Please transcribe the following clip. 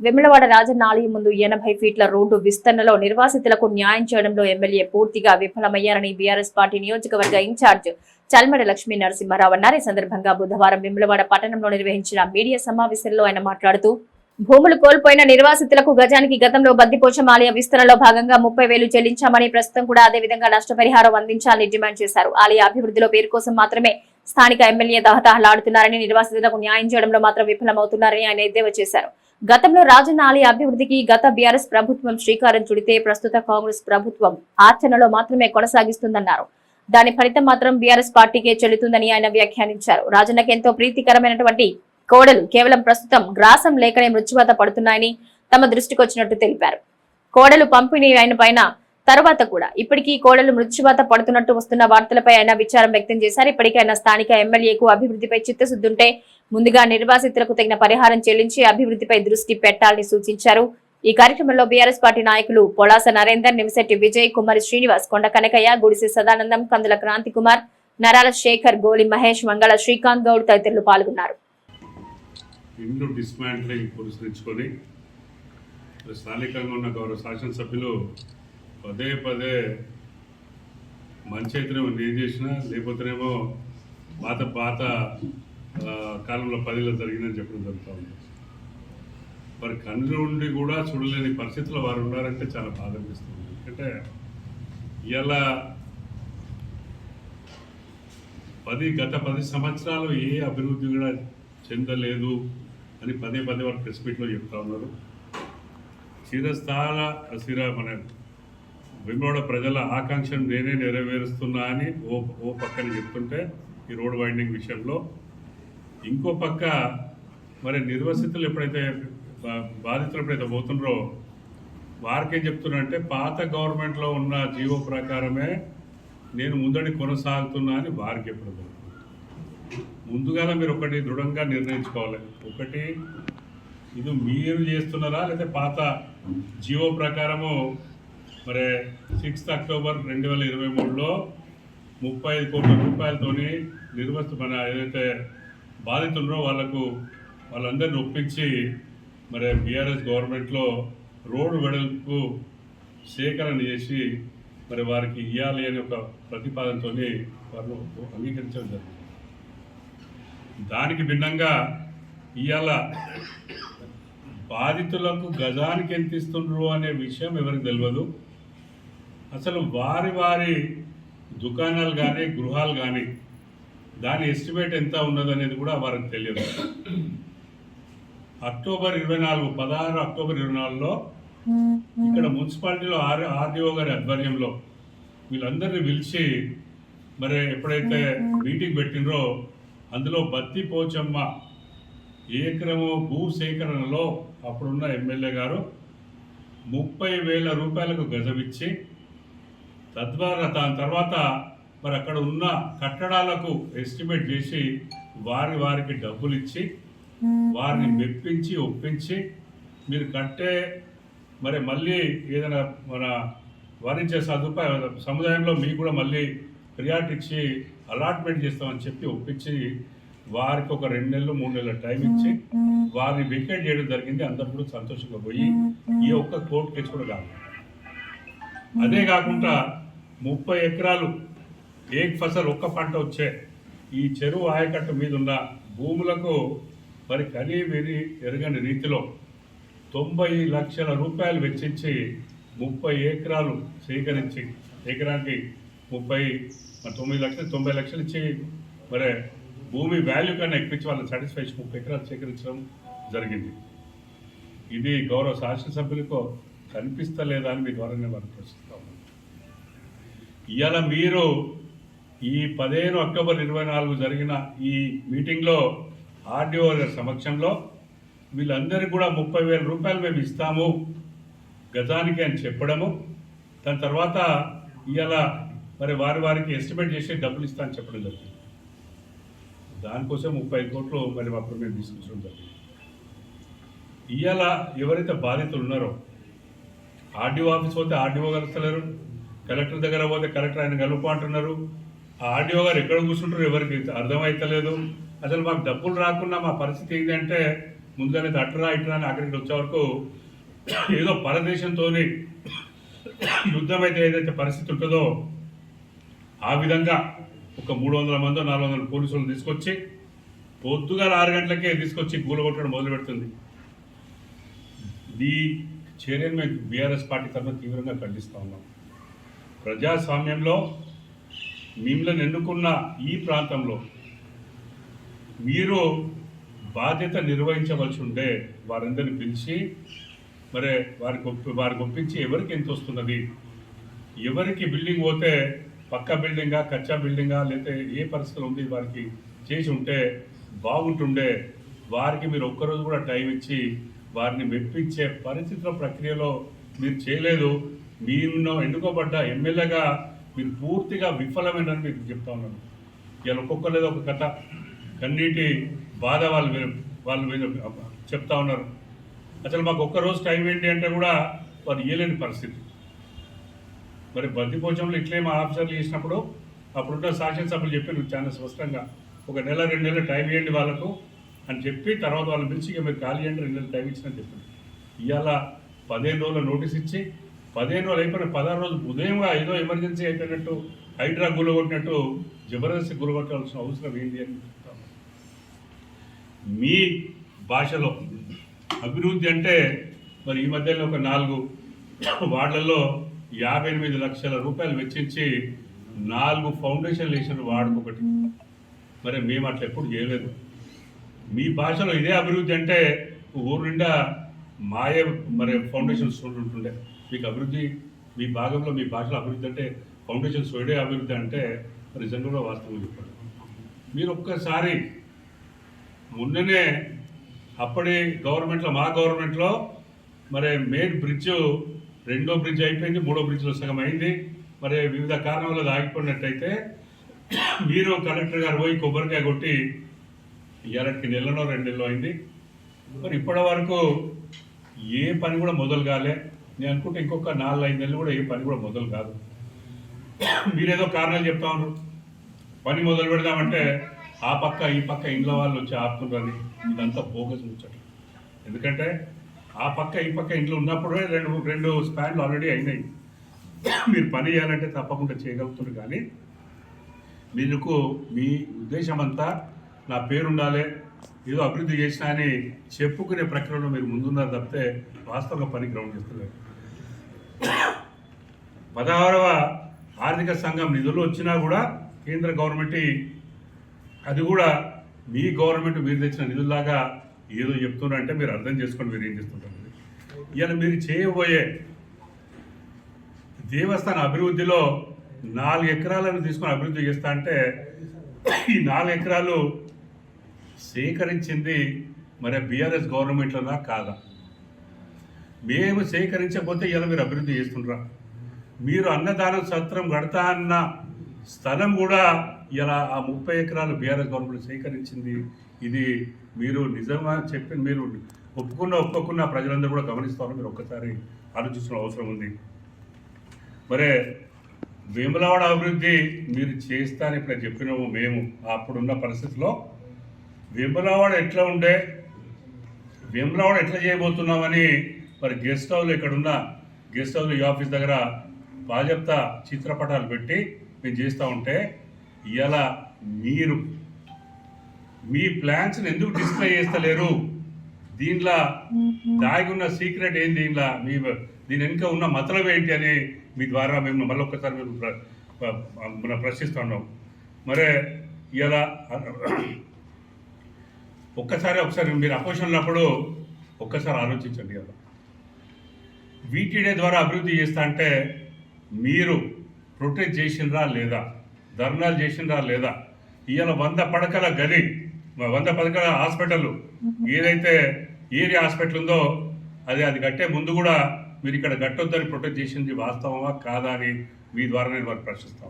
వెమ్లవాడ రాజన్న ఆలయం ముందు ఎనభై ఫీట్ల రోడ్డు విస్తరణలో నిర్వాసితులకు న్యాయం చేయడంలో ఎమ్మెల్యే పూర్తిగా విఫలమయ్యారని బీఆర్ఎస్ పార్టీ నియోజకవర్గ ఇన్ఛార్జ్ చల్మడ లక్ష్మీ నరసింహారావు అన్నారు. ఈ సందర్భంగా బుధవారం వెమ్లవాడ పట్టణంలో నిర్వహించిన మీడియా సమావేశంలో ఆయన మాట్లాడుతూ భూములు కోల్పోయిన నిర్వాసితులకు గజానికి గతంలో బద్దిపోచం ఆలయ విస్తరణలో భాగంగా ముప్పై వేలు చెల్లించామని ప్రస్తుతం కూడా అదే విధంగా నష్టపరిహారం అందించాలని డిమాండ్ చేశారు. ఆలయ అభివృద్ధిలో పేరు కోసం మాత్రమే స్థానిక ఎమ్మెల్యే దహతహలాడుతున్నారని నిర్వాసితులకు న్యాయం చేయడంలో మాత్రం విఫలమవుతున్నారని ఆయన ఎద్దేవా చేశారు. గతంలో రాజన్న ఆలయ అభివృద్ధికి గత బీఆర్ఎస్ ప్రభుత్వం శ్రీకారం చుడితే ప్రస్తుత కాంగ్రెస్ ప్రభుత్వం ఆచరణలో మాత్రమే కొనసాగిస్తుందన్నారు. దాని ఫలితం మాత్రం బీఆర్ఎస్ పార్టీకే చెల్లుతుందని ఆయన వ్యాఖ్యానించారు. రాజన్నకు ఎంతో ప్రీతికరమైనటువంటి కోడలు కేవలం ప్రస్తుతం గ్రాసం లేకనే మృత్యువాత పడుతున్నాయని తమ దృష్టికి వచ్చినట్టు తెలిపారు. కోడలు పంపిణీ ఆయన పైన తర్వాత కూడా ఇప్పటికీ కోడలు మృత్యువాత పడుతున్నట్టు వస్తున్న వార్తలపై ఆయన విచారం వ్యక్తం చేశారు. ఇప్పటికైనా స్థానిక ఎమ్మెల్యేకు అభివృద్ధిపై చిత్తశుద్ధుంటే ముందుగా నిర్వాసితులకు తగిన పరిహారం చెల్లించి అభివృద్ధిపై దృష్టి పెట్టాలని సూచించారు. ఈ కార్యక్రమంలో బీఆర్ఎస్ పార్టీ నాయకులు పొలాస నరేందర్ నిమిశెట్టి విజయ్ కుమారి శ్రీనివాస్ కొండ కనకయ్య గుడిసె సదానందం కందుల క్రాంతి కుమార్ నరాల శేఖర్ గోలి మహేష్ మంగళ శ్రీకాంత్ గౌడ్ తదితరులు పాల్గొన్నారు. ఇండ్లు డిస్మాంట్లింగ్ స్థానికంగా ఉన్న గౌరవ శాసనసభ్యులు పదే పదే మంచి అయితేనేమో నేను చేసినా లేకపోతేనేమో పాత పాత కాలంలో పదిలో జరిగిందని చెప్పడం జరుగుతూ ఉంది. మరి కళ్ళు ఉండి కూడా చూడలేని పరిస్థితుల్లో వారు ఉన్నారంటే చాలా బాధ అనిపిస్తుంది. ఎందుకంటే ఇలా పది గత పది సంవత్సరాలు ఏ అభివృద్ధి కూడా చెందలేదు అని పదే పదే వారు ప్రెస్ మీట్లో చెప్తా ఉన్నారు. చిరస్థాల చిర మన వెంగళ ప్రజల ఆకాంక్షను నేనే నెరవేరుస్తున్నా అని ఓ ఓ పక్కన చెప్తుంటే ఈ రోడ్ వైండింగ్ విషయంలో. ఇంకో పక్క మరి నిర్వసితులు ఎప్పుడైతే బా- బాధితులు ఎప్పుడైతే పోతున్నారో వారికేం చెప్తున్నారంటే పాత గవర్నమెంట్లో ఉన్న జీవో ప్రకారమే నేను ముందడి కొనసాగుతున్నా అని వారికి ఎప్పుడు ముందుగా మీరు ఒకటి దృఢంగా నిర్ణయించుకోవాలి. ఒకటి ఇది మీరు చేస్తున్నారా? లేకపోతే పాత జియో ప్రకారము మరి సిక్స్త్ అక్టోబర్ రెండు వేల ఇరవై మూడులో ముప్పై ఐదు కోట్ల రూపాయలతోని నిర్వస్తు మన ఏదైతే బాధితున్నారో వాళ్ళకు వాళ్ళందరిని ఒప్పించి మరి బీఆర్ఎస్ గవర్నమెంట్లో రోడ్డు వెడల్పు సేకరణ చేసి మరి వారికి ఇవ్వాలి అనే ఒక ప్రతిపాదనతో వారు అంగీకరించడం జరిగింది. దానికి భిన్నంగా ఇవాళ బాధితులకు గజానికి ఎంత ఇస్తుండ్రు అనే విషయం ఎవరికి తెలియదు అసలు వారి వారి దుకాణాలు కానీ గృహాలు కానీ దాని ఎస్టిమేట్ ఎంత ఉన్నదనేది కూడా వారికి తెలియదు. అక్టోబర్ ఇరవై నాలుగు పదహారు అక్టోబర్ ఇరవై నాలుగులో ఇక్కడ మున్సిపాలిటీలో ఆర్ ఆర్డీఓ గారి ఆధ్వర్యంలో వీళ్ళందరినీ పిలిచి మరి ఎప్పుడైతే మీటింగ్ పెట్టినరో అందులో బత్తి పోచమ్మ ఏకరము భూ సేకరణలో అప్పుడున్న ఎమ్మెల్యే గారు ముప్పై వేల రూపాయలకు గజమిచ్చి తద్వారా దాని తర్వాత మరి అక్కడ ఉన్న కట్టడాలకు ఎస్టిమేట్ చేసి వారి వారికి డబ్బులు ఇచ్చి వారిని మెప్పించి ఒప్పించి మీరు కట్టే మరి మళ్ళీ ఏదైనా మన వారించే సదుపాయం సముదాయంలో మీకు కూడా మళ్ళీ ప్రియారిటీ ఇచ్చి అలాట్మెంట్ చేస్తామని చెప్పి ఒప్పించి వారికి ఒక రెండు నెలలు మూడు నెలల టైం ఇచ్చి వారిని వెకేట్ చేయడం జరిగింది. అందరూ కూడా సంతోషంగా పోయి ఈ ఒక్క కోర్టు కేసు కూడా కాదు. అదే కాకుండా ముప్పై ఎకరాలు ఏక్ ఫసల్ ఒక్క పంట వచ్చే ఈ చెరువు ఆయకట్టు మీద ఉన్న భూములకు మరి కనీవిని ఎరగని రీతిలో తొంభై లక్షల రూపాయలు వెచ్చించి ముప్పై ఎకరాలు సేకరించి ఎకరానికి ముప్పై తొమ్మిది లక్షలు తొంభై లక్షలు ఇచ్చి మరి భూమి వాల్యూ కన్నా ఎక్కించి వాళ్ళని సాటిస్ఫాక్షన్ ముప్పై ఎకరాలు సేకరించడం జరిగింది. ఇది గౌరవ శాసనసభ్యులకు కనిపిస్తలేదా అని మీ ద్వారా నేను వారికి ఇవాళ మీరు ఈ పదిహేను అక్టోబర్ ఇరవై నాలుగు జరిగిన ఈ మీటింగ్లో ఆర్డీఓ గారి సమక్షంలో వీళ్ళందరికీ కూడా ముప్పై వేల రూపాయలు మేము ఇస్తాము గజానికి అని చెప్పడము. దాని తర్వాత ఇవాళ మరి వారి వారికి ఎస్టిమేట్ చేసి డబ్బులు ఇస్తా అని చెప్పడం జరిగింది. దానికోసం ముప్పై ఐదు కోట్లు మరి అప్పుడు మేము తీసుకొచ్చడం జరిగింది. ఇవాళ ఎవరైతే బాధితులు ఉన్నారో ఆర్డీఓ ఆఫీస్ పోతే ఆర్డీఓ కలుస్తలేరు కలెక్టర్ దగ్గర పోతే కలెక్టర్ ఆయన కలుపు అంటున్నారు. ఆ ఆర్డీఓ గారు ఎక్కడ కూర్చుంటారు ఎవరికి అర్థమవుతలేదు అసలు మాకు డబ్బులు రాకుండా మా పరిస్థితి ఏంటంటే ముందుగానే అట్రా ఇట్రా అని అక్కడికి వచ్చే వరకు ఏదో పరదేశంతో యుద్ధం అయితే ఏదైతే పరిస్థితి ఉంటుందో ఆ విధంగా ఒక మూడు వందల మందో నాలుగు వందల పోలీసులు తీసుకొచ్చి పొద్దుగాల ఆరు గంటలకే తీసుకొచ్చి గూలగొట్టడం మొదలు పెడుతుంది ఈ చర్యను మేము బీఆర్ఎస్ పార్టీ తరఫున తీవ్రంగా ఖండిస్తూ ఉన్నాం. ప్రజాస్వామ్యంలో మిమ్మల్ని ఎన్నుకున్న ఈ ప్రాంతంలో మీరు బాధ్యత నిర్వహించవలసి ఉండే వారందరిని పిలిచి మరి వారికి ఒప్పి వారికి ఒప్పించి ఎవరికి ఎంత వస్తున్నది? ఎవరికి బిల్డింగ్ పోతే పక్క బిల్డింగా కచ్చా బిల్డింగా లేకపోతే ఏ పరిస్థితులు ఉంది వారికి చేసి ఉంటే బాగుంటుండే? వారికి మీరు ఒక్కరోజు కూడా టైం ఇచ్చి వారిని మెప్పించే పరిస్థితుల ప్రక్రియలో మీరు చేయలేదు. మీరు ఎన్నుకోబడ్డ ఎమ్మెల్యేగా మీరు పూర్తిగా విఫలమైనని మీకు చెప్తా ఉన్నాను. ఇలా ఒక్కొక్కరు ఒక కథ కన్నీటి బాధ వాళ్ళు వాళ్ళు విన- చెప్తా ఉన్నారు. అసలు మాకు ఒక్క రోజు టైం ఏంటి అంటే కూడా వారు ఇయ్యలేని పరిస్థితి. మరి బందిపోచంలో ఇట్లే మా ఆఫీసర్లు చేసినప్పుడు అప్పుడున్న శాసనసభ్యులు చెప్పారు చాలా స్పష్టంగా ఒక నెల రెండు నెలలు టైం ఇవ్వండి వాళ్ళకు అని చెప్పి తర్వాత వాళ్ళు పిలిచి ఇక మీరు ఖాళీ చేయండి రెండు నెలలు టైం ఇచ్చినని చెప్పారు ఇవాళ పదిహేను రోజుల నోటీస్ ఇచ్చి పదిహేను రోజులు అయిపోయిన పదహారు రోజులు ఉదయం ఏదో ఎమర్జెన్సీ అయిపోయినట్టు హైడ్రా గులగొట్టినట్టు జబర్దస్తి గులగొట్టాల్సిన అవసరం ఏంటి అని చెప్తాము మీ భాషలో అభివృద్ధి అంటే మరి ఈ మధ్యలో ఒక నాలుగు వార్డులలో యాభై ఎనిమిది లక్షల రూపాయలు వెచ్చించి నాలుగు ఫౌండేషన్లు వేసిన వార్డుకు ఒకటి. మరి మేము అట్లా ఎప్పుడు చేయలేదు. మీ భాషలో ఇదే అభివృద్ధి అంటే ఊరు నిండా మాయ మరి ఫౌండేషన్స్ ఉంటుండే. మీకు అభివృద్ధి మీ భాగంలో మీ భాషలో అభివృద్ధి అంటే ఫౌండేషన్ వేడే అభివృద్ధి అంటే మరి నిజంగా వాస్తవం చెప్పాడు మీరు ఒక్కసారి మొన్ననే అప్పటి గవర్నమెంట్లో మా గవర్నమెంట్లో మరి మెయిన్ బ్రిడ్జ్ రెండో బ్రిడ్జ్ అయిపోయింది మూడో బ్రిడ్జ్లో సగం అయింది. మరి వివిధ కారణాల వల్ల ఆగిపోయినట్టయితే మీరు కలెక్టర్ గారు పోయి కొబ్బరికాయ కొట్టి ఇవాళకి నెలలో రెండు నెలలు అయింది. మరి ఇప్పటి వరకు ఏ పని కూడా మొదలు కాలే. నేను అనుకుంటే ఇంకొక నాలుగు ఐదు నెలలు కూడా ఏ పని కూడా మొదలు కాదు. మీరేదో కారణాలు చెప్తా ఉన్నారు. పని మొదలు పెడదామంటే ఆ పక్క ఈ పక్క ఇంట్లో వాళ్ళు వచ్చి ఆపుతున్నారని ఇదంతా బోగస్ ముచ్చట. ఎందుకంటే ఆ పక్క ఈ పక్క ఇంట్లో ఉన్నప్పుడే రెండు రెండు స్పాన్లు ఆల్రెడీ అయినాయి. మీరు పని చేయాలంటే తప్పకుండా చేయగలుగుతున్నారు కానీ మీకు మీ ఉద్దేశం అంతా నా పేరు ఉండాలి ఏదో అభివృద్ధి చేసినా అని చెప్పుకునే ప్రక్రియలో మీరు ముందున్నారు తప్పితే వాస్తవంగా పని గ్రౌండ్ చేస్తలేదు పదహారవ ఆర్థిక సంఘం నిధులు వచ్చినా కూడా కేంద్ర గవర్నమెంట్ అది కూడా మీ గవర్నమెంట్ మీరు తెచ్చిన నిధుల్లాగా ఏదో చెప్తున్నారంటే మీరు అర్థం చేసుకొని మీరు ఏం చేస్తుంటారు ఇవాళ మీరు చేయబోయే దేవస్థాన అభివృద్ధిలో నాలుగు ఎకరాలను తీసుకొని అభివృద్ధి చేస్తా అంటే ఈ నాలుగు ఎకరాలు సేకరించింది మరి బీఆర్ఎస్ గవర్నమెంట్లోనా కాదా? మేము సేకరించకపోతే ఇలా మీరు అభివృద్ధి చేస్తుండ్రా? మీరు అన్నదానం సత్రం కడతా అన్న స్థలం కూడా ఇలా ఆ ముప్పై ఎకరాలు బీఆర్ఎస్ గవర్నమెంట్ సేకరించింది. ఇది మీరు నిజంగా చెప్పి మీరు ఒప్పుకున్న ఒప్పుకున్న ప్రజలందరూ కూడా గమనిస్తారు మీరు ఒక్కసారి ఆలోచించిన అవసరం ఉంది. మరే వేములవాడ అభివృద్ధి మీరు చేస్తారని ఇప్పుడు చెప్పినాము మేము అప్పుడున్న పరిస్థితిలో వేములవాడ ఎట్లా ఉండే వేములవాడ ఎట్లా చేయబోతున్నామని మరి గెస్ట్ హౌస్ ఇక్కడున్న గెస్ట్ హౌస్ ఈ ఆఫీస్ దగ్గర బాజప్తా చిత్రపటాలు పెట్టి మేము చేస్తూ ఉంటే ఇలా మీరు మీ ప్లాన్స్ని ఎందుకు డిస్ప్లే చేస్తలేరు? దీనిలో దాగి ఉన్న సీక్రెట్ ఏంటి దీనిలో మీ దీని వెనుక ఉన్న మతలం ఏంటి అని మీ ద్వారా మేము మళ్ళీ ఒక్కసారి మేము మనం ప్రశ్నిస్తూ మనం ప్రశ్నిస్తున్నాం మరే ఇలా ఒక్కసారి ఒకసారి మీరు అపోజిషన్ ఉన్నప్పుడు ఒక్కసారి ఆలోచించండి కదా వీటీడే ద్వారా అభివృద్ధి చేస్తా అంటే మీరు ప్రొటెక్ట్ చేసినరా లేదా? ధర్నాలు చేసినరా లేదా? ఇవాళ వంద పడకల గది వంద పడకల హాస్పిటల్ ఏదైతే ఏరియా హాస్పిటల్ ఉందో అది అది కట్టే ముందు కూడా మీరు ఇక్కడ కట్టొద్దని ప్రొటెక్ట్ చేసింది వాస్తవమా? కాదా అని మీ ద్వారా నేను వారు ప్రశ్నిస్తాను.